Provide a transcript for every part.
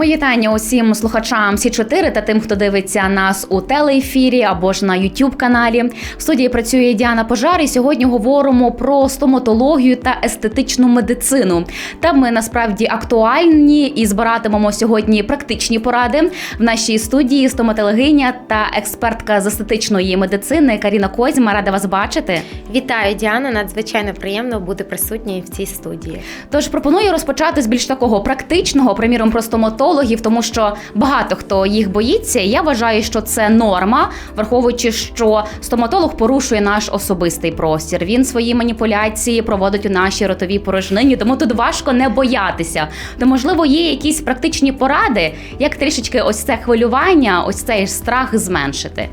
Мої вітання усім слухачам Сі 4 та тим, хто дивиться нас у телеефірі або ж на youtube каналі. В студії працює Діана Пожар. І сьогодні говоримо про стоматологію та естетичну медицину. Теми насправді актуальні і збиратимемо сьогодні практичні поради в нашій студії. Стоматологиня та експертка з естетичної медицини Каріна Козьма. Рада вас бачити. Вітаю, Діана. Надзвичайно приємно бути присутньою в цій студії. Тож пропоную розпочати з більш такого практичного, приміром про стоматологів, тому що багато хто їх боїться. Я вважаю, що це норма, враховуючи, що стоматолог порушує наш особистий простір. Він свої маніпуляції проводить у нашій ротовій порожнині, тому тут важко не боятися. То можливо є якісь практичні поради, як трішечки ось це хвилювання, ось цей страх зменшити.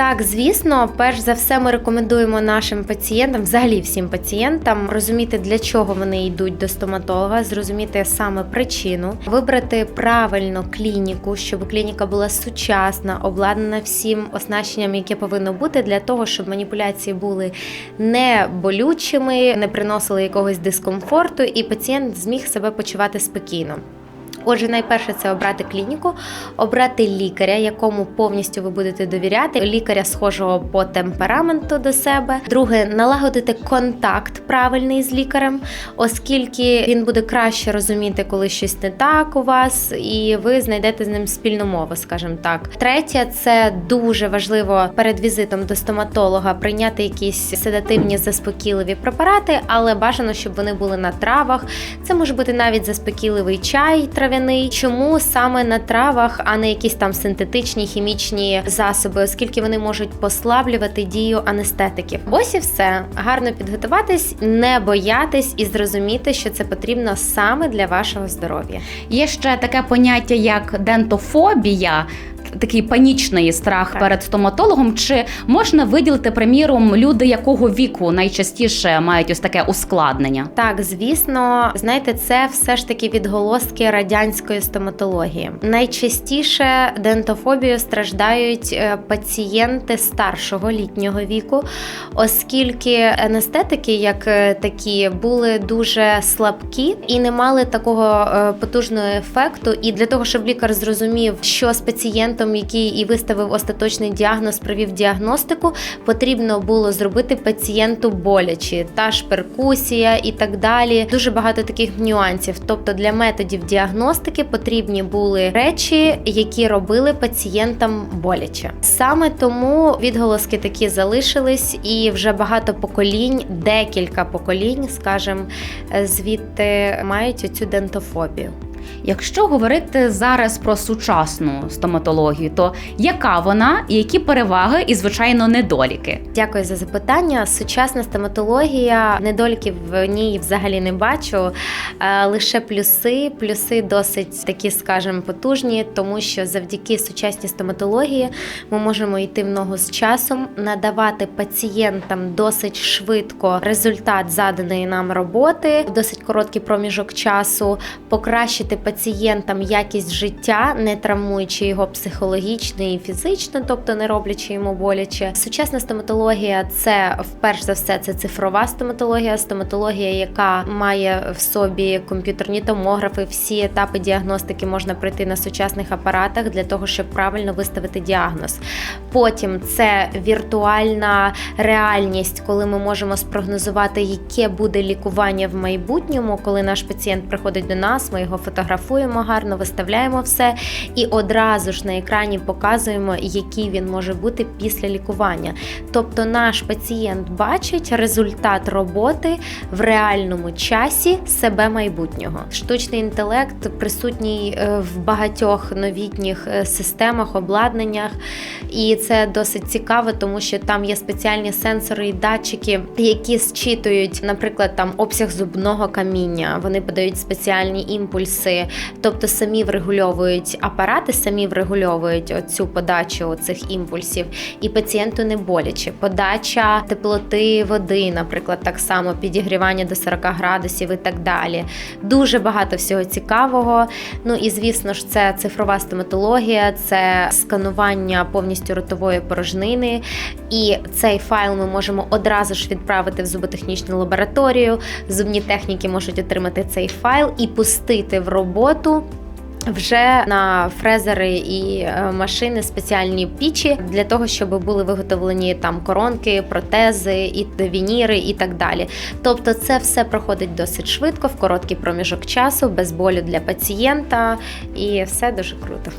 Так, звісно, перш за все, ми рекомендуємо нашим пацієнтам, взагалі всім пацієнтам, розуміти, для чого вони йдуть до стоматолога, зрозуміти саме причину, вибрати правильно клініку, щоб клініка була сучасна, обладнана всім оснащенням, яке повинно бути, для того, щоб маніпуляції були не болючими, не приносили якогось дискомфорту, і пацієнт зміг себе почувати спокійно. Отже, найперше це обрати клініку, обрати лікаря, якому повністю ви будете довіряти, лікаря схожого по темпераменту до себе. Друге, налагодити контакт правильний з лікарем, оскільки він буде краще розуміти, коли щось не так у вас, і ви знайдете з ним спільну мову, скажімо так. Третє, це дуже важливо перед візитом до стоматолога прийняти якісь седативні заспокійливі препарати, але бажано, щоб вони були на травах. Це може бути навіть заспокійливий чай трав'яний. Чому саме на травах, а не якісь там синтетичні хімічні засоби, оскільки вони можуть послаблювати дію анестетиків. Ось і все. Гарно підготуватись, не боятись і зрозуміти, що це потрібно саме для вашого здоров'я. Є ще таке поняття, як дентофобія. Такий панічний страх Так. перед стоматологом. Чи можна виділити, приміром, люди якого віку найчастіше мають ось таке ускладнення? Так, звісно, знаєте, це все ж таки відголоски радянської стоматології. Найчастіше дентофобією страждають е, пацієнти старшого літнього віку, оскільки анестетики, як е, такі, були дуже слабкі і не мали такого е, потужного ефекту. І для того, щоб лікар зрозумів, що з пацієнтом, який і виставив остаточний діагноз, провів діагностику, потрібно було зробити пацієнту боляче, та ж перкусія і так далі. Дуже багато таких нюансів. Тобто для методів діагностики потрібні були речі, які робили пацієнтам боляче. Саме тому відголоски такі залишились, і вже багато поколінь, декілька поколінь, скажімо, звідти мають оцю дентофобію. Якщо говорити зараз про сучасну стоматологію, то яка вона і які переваги і звичайно недоліки? Дякую за запитання. Сучасна стоматологія, недоліків в ній взагалі не бачу. Е, Лише плюси. Плюси досить такі, скажімо, потужні, тому що завдяки сучасній стоматології ми можемо йти в ногу з часом, надавати пацієнтам досить швидко результат заданої нам роботи досить короткий проміжок часу, покращити пацієнтам якість життя, не травмуючи його психологічно і фізично, тобто не роблячи йому боляче. Сучасна стоматологія це вперше за все це цифрова стоматологія, стоматологія, яка має в собі комп'ютерні томографи, всі етапи діагностики можна пройти на сучасних апаратах для того, щоб правильно виставити діагноз. Потім це віртуальна реальність, коли ми можемо спрогнозувати, яке буде лікування в майбутньому, коли наш пацієнт приходить до нас, ми його фотографуємо гарно, виставляємо все і одразу ж на екрані показуємо, який він може бути після лікування. Тобто наш пацієнт бачить результат роботи в реальному часі себе майбутнього. Штучний інтелект присутній е, в багатьох новітніх е, системах, обладнаннях, і це досить цікаво, тому що там є спеціальні сенсори і датчики, які зчитують, наприклад, там обсяг зубного каміння. Вони подають спеціальні імпульси, тобто самі врегульовують апарати, самі врегульовують цю подачу цих імпульсів, і пацієнту не боляче. Подача теплоти води, наприклад, так само підігрівання до 40 градусів і так далі. Дуже багато всього цікавого. Ну і звісно ж, це цифрова стоматологія, це сканування повністю ротової порожнини. І цей файл ми можемо одразу ж відправити в зуботехнічну лабораторію. Зубні техніки можуть отримати цей файл і пустити в роботу Вже на фрезери і е, машини спеціальні пічі для того, щоб були виготовлені там коронки, протези, і вініри і так далі. Тобто, це все проходить досить швидко, в короткий проміжок часу, без болю для пацієнта, і все дуже круто.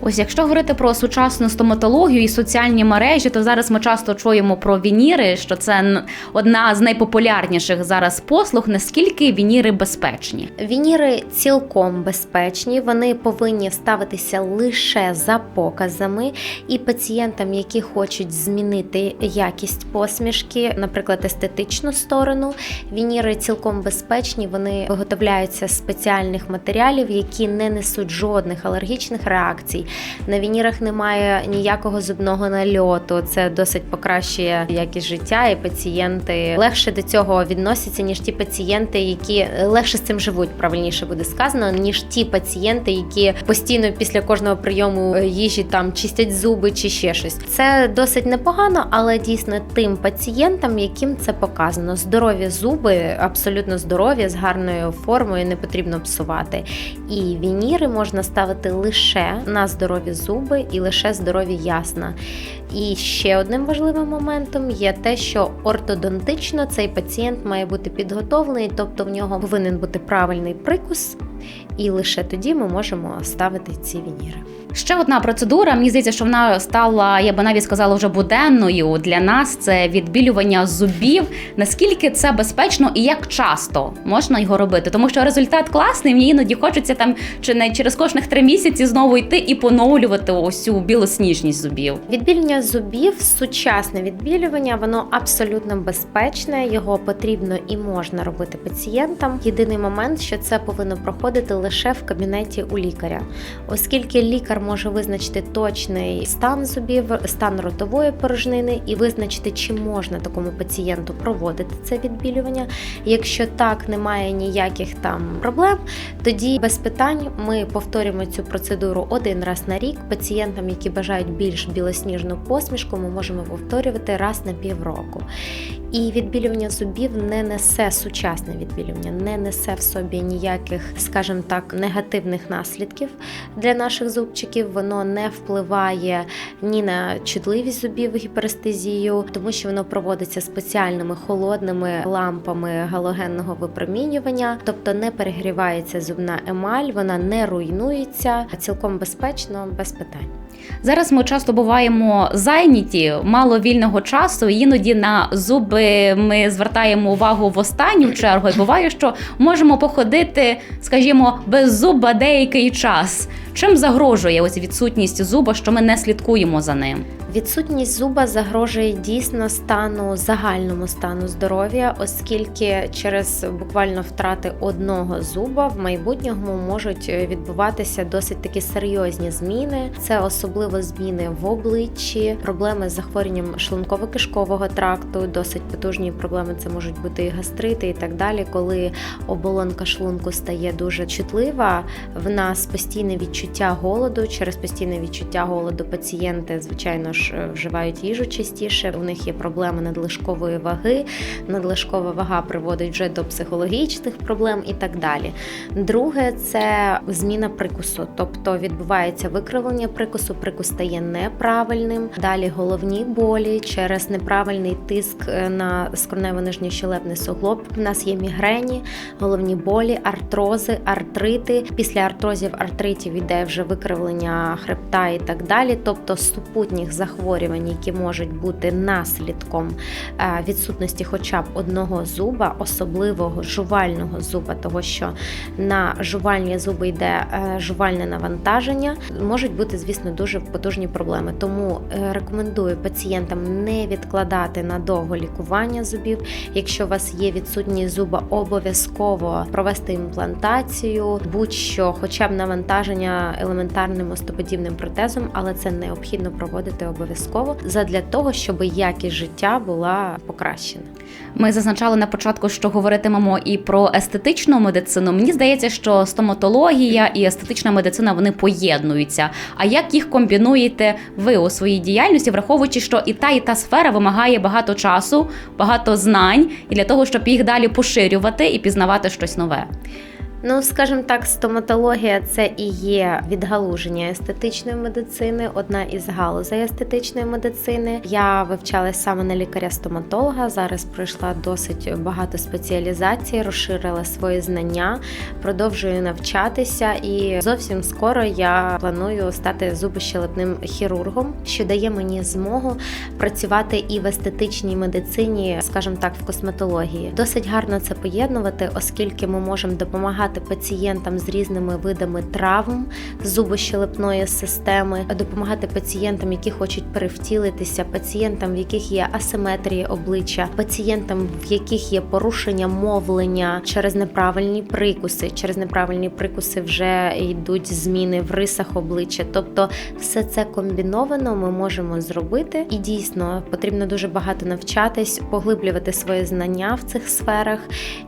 Ось якщо говорити про сучасну стоматологію і соціальні мережі, то зараз ми часто чуємо про вініри, що це одна з найпопулярніших зараз послуг. Наскільки вініри безпечні? Вініри цілком безпечні, вони повинні ставитися лише за показами, і пацієнтам, які хочуть змінити якість посмішки, наприклад, естетичну сторону, вініри цілком безпечні, вони виготовляються з спеціальних матеріалів, які не несуть жодних алергічних реакцій. На вінірах немає ніякого зубного нальоту. Це досить покращує якість життя, і пацієнти легше до цього відносяться, ніж ті пацієнти, які легше з цим живуть, правильніше буде сказано, ніж ті пацієнти, які постійно після кожного прийому е, їжі там чистять зуби чи ще щось. Це досить непогано, але дійсно тим пацієнтам, яким це показано. Здорові зуби, абсолютно здорові, з гарною формою, не потрібно псувати. І вініри можна ставити лише на здорові зуби і лише здорові ясна. І ще одним важливим моментом є те, що ортодонтично цей пацієнт має бути підготовлений, тобто в нього повинен бути правильний прикус, і лише тоді ми можемо ставити ці вініри. Ще одна процедура. Мені здається, що вона стала, я би навіть сказала, вже буденною для нас. Це відбілювання зубів. Наскільки це безпечно і як часто можна його робити? Тому що результат класний. Мені іноді хочеться там чи не через кожних три місяці знову йти і поновлювати ось цю білосніжність зубів. Відбілювання зубів, сучасне відбілювання, воно абсолютно безпечне. Його потрібно і можна робити пацієнтам. Єдиний момент, що це повинно проходити лише в кабінеті у лікаря, оскільки лікар може визначити точний стан зубів, стан ротової порожнини і визначити, чи можна такому пацієнту проводити це відбілювання. Якщо так немає ніяких там проблем, тоді без питань ми повторюємо цю процедуру один раз на рік. Пацієнтам, які бажають більш білосніжну посмішку, ми можемо повторювати раз на півроку. І відбілювання зубів не несе сучасне відбілювання, не несе в собі ніяких, скажімо так, негативних наслідків для наших зубчиків. Воно не впливає ні на чутливість зубів гіперестезію, тому що воно проводиться спеціальними холодними лампами галогенного випромінювання, тобто не перегрівається зубна емаль, вона не руйнується, цілком безпечно, без питань. Зараз ми часто буваємо зайняті, мало вільного часу. Іноді на зуби ми звертаємо увагу в останню чергу. І буває, що можемо походити, скажімо, без зуба деякий час. Чим загрожує ось відсутність зуба, що ми не слідкуємо за ним? Відсутність зуба загрожує дійсно стану загальному стану здоров'я, оскільки через буквально втрати одного зуба в майбутньому можуть відбуватися досить такі серйозні зміни. Це особливо зміни в обличчі, проблеми з захворюванням шлунково-кишкового тракту, досить потужні проблеми. Це можуть бути і гастрити, і так далі. Коли оболонка шлунку стає дуже чутлива, в нас постійне відчуття голоду. Через постійне відчуття голоду пацієнти, звичайно ж, е, вживають їжу частіше. У них є проблеми надлишкової ваги. Надлишкова вага приводить вже до психологічних проблем і так далі. Друге, це зміна прикусу, тобто відбувається викривлення прикусу, прикус стає неправильним. Далі головні болі через неправильний тиск е, на скронево-нижній щелепний суглоб. У нас є мігрені, головні болі, артрози, артрити. Після артрозів, артритів іде вже викривлення хребта і так далі, тобто супутніх захворювань, які можуть бути наслідком е, відсутності хоча б одного зуба, особливого жувального зуба, того що на жувальні зуби йде е, жувальне навантаження, можуть бути, звісно, дуже потужні проблеми. Тому е, рекомендую пацієнтам не відкладати надовго лікування зубів. Якщо у вас є відсутність зуба, обов'язково провести імплантацію, будь-що, хоча б навантаження елементарним остоподібним протезом, але це необхідно проводити обов'язково задля того, щоб якість життя була покращена. Ми зазначали на початку, що говоритимемо і про естетичну медицину. Мені здається, що стоматологія і естетична медицина вони поєднуються. А як їх комбінуєте ви у своїй діяльності, враховуючи, що і та, і та сфера вимагає багато часу, багато знань, і для того, щоб їх далі поширювати і пізнавати щось нове? Ну, скажімо так, стоматологія це і є відгалуження естетичної медицини, одна із галузей естетичної медицини. Я вивчалася саме на лікаря-стоматолога. Зараз пройшла досить багато спеціалізацій, розширила свої знання, продовжую навчатися, і зовсім скоро я планую стати зубощелепним хірургом, що дає мені змогу працювати і в естетичній медицині, скажімо так, в косметології. Досить гарно це поєднувати, оскільки ми можемо допомагати пацієнтам з різними видами травм зубощелепної системи, допомагати пацієнтам, які хочуть перевтілитися, пацієнтам, в яких є асиметрії обличчя, пацієнтам, в яких є порушення мовлення через неправильні прикуси. Через неправильні прикуси вже йдуть зміни в рисах обличчя. Тобто, все це комбіновано ми можемо зробити, і дійсно потрібно дуже багато навчатись, поглиблювати свої знання в цих сферах,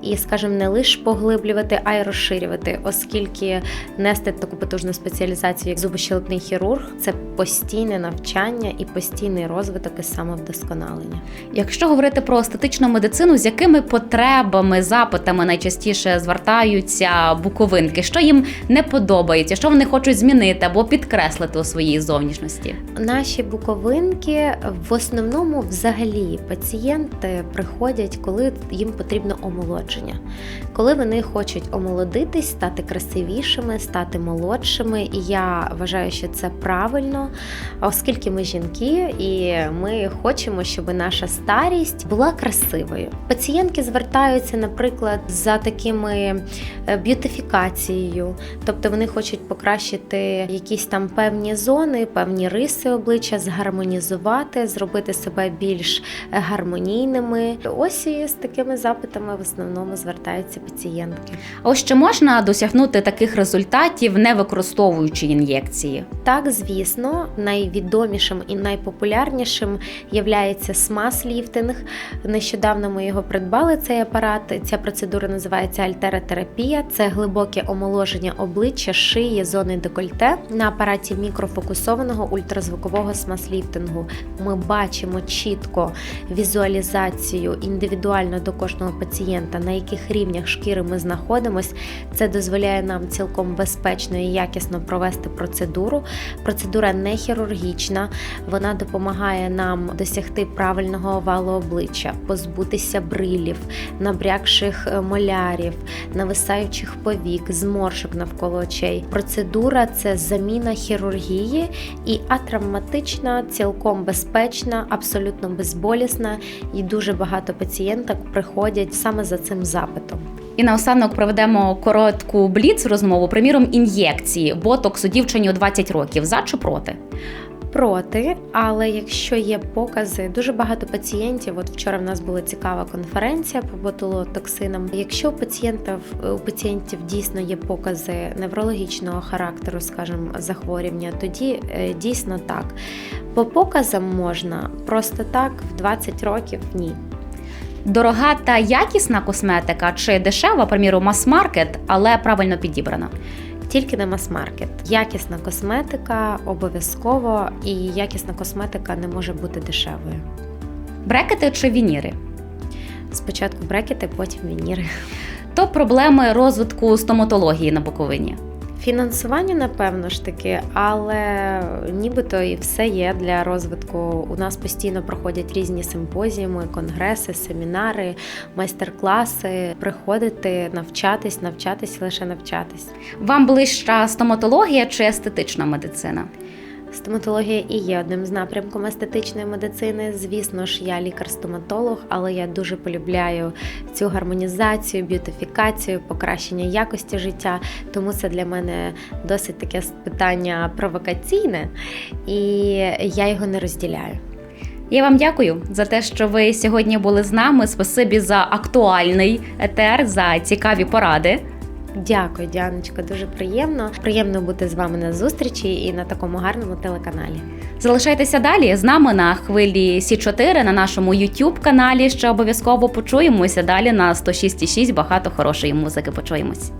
і, скажімо, не лише поглиблювати, а й розширювати, оскільки нести таку потужну спеціалізацію, як зубощелепний хірург, це постійне навчання і постійний розвиток і самовдосконалення. Якщо говорити про естетичну медицину, з якими потребами, запитами найчастіше звертаються буковинки, що їм не подобається, що вони хочуть змінити або підкреслити у своїй зовнішності? Наші буковинки в основному взагалі пацієнти приходять, коли їм потрібно омолодження, коли вони хочуть омолодитись, стати красивішими, стати молодшими. І я вважаю, що це правильно, оскільки ми жінки, і ми хочемо, щоб наша старість була красивою. Пацієнтки звертаються, наприклад, за такими е, б'ютифікацією, тобто вони хочуть покращити якісь там певні зони, певні риси обличчя, згармонізувати, зробити себе більш гармонійними. Ось і з такими запитами в основному звертаються пацієнтки. Ось чи можна досягнути таких результатів, не використовуючи ін'єкції? Так, звісно, найвідомішим і найпопулярнішим являється смаз-ліфтинг. Нещодавно ми його придбали. Цей апарат. Ця процедура називається альтеротерапія. Це глибоке омоложення обличчя, шиї, зони декольте на апараті мікрофокусованого ультразвукового смаз-ліфтингу. Ми бачимо чітко візуалізацію індивідуально до кожного пацієнта, на яких рівнях шкіри ми знаходимось. Це дозволяє нам цілком безпечно і якісно провести процедуру. Процедура не хірургічна, вона допомагає нам досягти правильного овалу обличчя, позбутися брилів, набрякших е, молярів, нависаючих повік, зморшок навколо очей. Процедура це заміна хірургії і атравматична, цілком безпечна, абсолютно безболісна, і дуже багато пацієнток приходять саме за цим запитом. І наостанок проведемо коротку бліц розмову. Приміром, ін'єкції ботоксу дівчині у 20 років за чи проти? проти, але якщо є покази, дуже багато пацієнтів. От вчора в нас була цікава конференція по ботулотоксинам. Якщо у пацієнтів у пацієнтів дійсно є покази неврологічного характеру, скажімо, захворювання, тоді е, дійсно так. По показам можна просто так в 20 років ні. Дорога та якісна косметика чи дешева, приміром, мас-маркет, але правильно підібрана. Тільки на мас-маркет. Якісна косметика обов'язково, і якісна косметика не може бути дешевою. Брекети чи вініри? Спочатку брекети, потім вініри. То проблеми розвитку стоматології на Буковині. Фінансування, напевно ж таки, але нібито і все є для розвитку. У нас постійно проходять різні симпозіуми, конгреси, семінари, майстер-класи. Приходити, навчатись, навчатись, лише навчатись. Вам ближча стоматологія чи естетична медицина? Стоматологія і є одним з напрямком естетичної медицини. Звісно ж, я лікар-стоматолог, але я дуже полюбляю цю гармонізацію, б'ютифікацію, покращення якості життя. Тому це для мене досить таке питання провокаційне, і я його не розділяю. Я вам дякую за те, що ви сьогодні були з нами. Спасибі за актуальний етер, за цікаві поради. Дякую, Діаночка, дуже приємно. Приємно бути з вами на зустрічі і на такому гарному телеканалі. Залишайтеся далі з нами на хвилі Сі 4 на нашому youtube каналі. Ще обов'язково почуємося далі на 106.6. Багато хорошої музики. Почуємось.